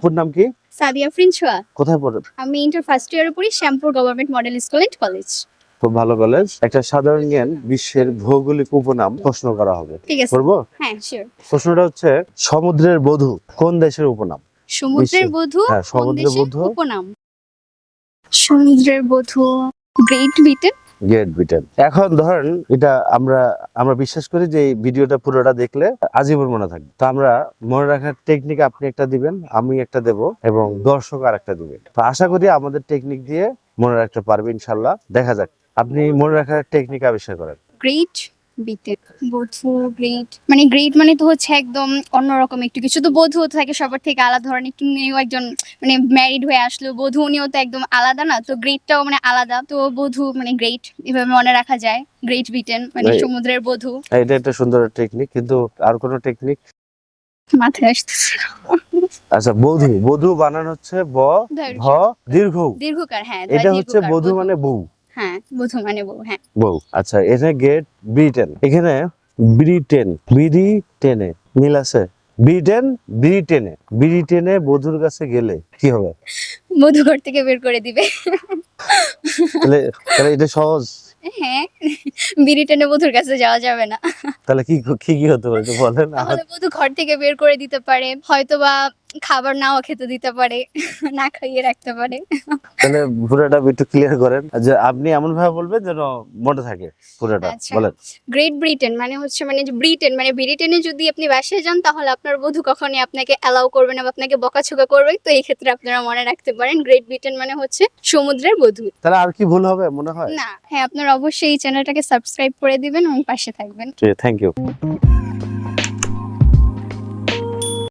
আপুর নাম কি? সাদিয়া ফ্রিনছোয়া কোথায় পড়ে? আমি ইন্টার ফার্স্ট ইয়ারে পড়ি Shyampur government model school and college খুব ভালো কলেজ একটা সাধারণ জ্ঞান বিশ্বের ভৌগোলিক উপনাম প্রশ্ন করা হবে। ঠিক আছে। করব হ্যাঁ শিওর প্রশ্নটা হচ্ছে সমুদ্রের বধূ কোন দেশের উপনাম? সমুদ্রের বধূ হ্যাঁ, সমুদ্রের বধূ। উপনাম? সমুদ্রের বধূ গ্রেট ব্রিটেন গ্রেট ব্রিটেন এখন ধরেন এটা আমরা আমরা বিশ্বাস করি যে এই ভিডিওটা পুরোটা দেখলে আজীবন মনে থাকবে। তো আমরা মনে রাখার টেকনিক আপনি একটা দিবেন, আমি একটা দেব এবং দর্শক আর একটা দিবেন তো আশা করি আমাদের টেকনিক দিয়ে মনে রাখতে পারবে ইনশাল্লাহ। দেখা যাক, আপনি মনে রাখার টেকনিক আবিষ্কার করেন। গ্রেট বধূ মানে গ্রেট মানে তো হচ্ছে একদম অন্যরকম একটু কিছু। তো বধূ থাকে সবার থেকে আলাদা ধরনের একটু উনিও একজন মানে ম্যারিড হয়ে আসলো বধূ উনিও তো একদম আলাদা না তো গ্রেটটাও মানে আলাদা। তো বধূ মানে গ্রেট এভাবে মনে রাখা যায় গ্রেট ব্রিটেন মানে সমুদ্রের বধূ এটা একটা সুন্দর টেকনিক কিন্তু আর কোনো টেকনিক মাথায় আসতেছে আচ্ছা বধূ বধূ বানানো হচ্ছে ব ভ দীর্ঘ। দীর্ঘকার হ্যাঁ এটা হচ্ছে বধূ মানে বউ। হ্যাঁ বধূ মানে বউ হ্যাঁ। বউ আচ্ছা এখানে গেট ব্রিটেন। এখানে ব্রিটেন ব্রিটেনে মিল আছে? ব্রিটেন ব্রিটেনে ব্রিটেনে বধুর কাছে গেলে কি হবে? বধূ ঘর থেকে বের করে দিবে। তাহলে তাহলে এটা সহজ। হ্যাঁ ব্রিটেনে বধুর কাছে যাওয়া যাবে না। তাহলে কি কি কি হতে পারে বলেন বধূ ঘর থেকে বের করে দিতে পারে। হয়তোবা খাবার নাও খেতে দিতে পারে না খাইয়ে রাখতে পারে। তাহলে পুরোটা একটু ক্লিয়ার করেন। যে আপনি এমন ভাবে বলবেন যেন মনে থাকে পুরোটা আচ্ছা। বলেন। গ্রেট ব্রিটেন মানে হচ্ছে মানে যে ব্রিটেন মানে ব্রিটেনে যদি আপনি বাসায় যান তাহলে আপনার বধূ কখনই আপনাকে অ্যালাউ করবে না বা আপনাকে বকাঝকা করবে। তো এই ক্ষেত্রে আপনারা মনে রাখতে পারেন গ্রেট ব্রিটেন মানে হচ্ছে সমুদ্রের বধূ। তাহলে আর কি ভুল হবে মনে হয়? না হ্যাঁ আপনারা অবশ্যই এই চ্যানেলটাকে সাবস্ক্রাইব করে দিবেন এবং পাশে থাকবেন। Thank you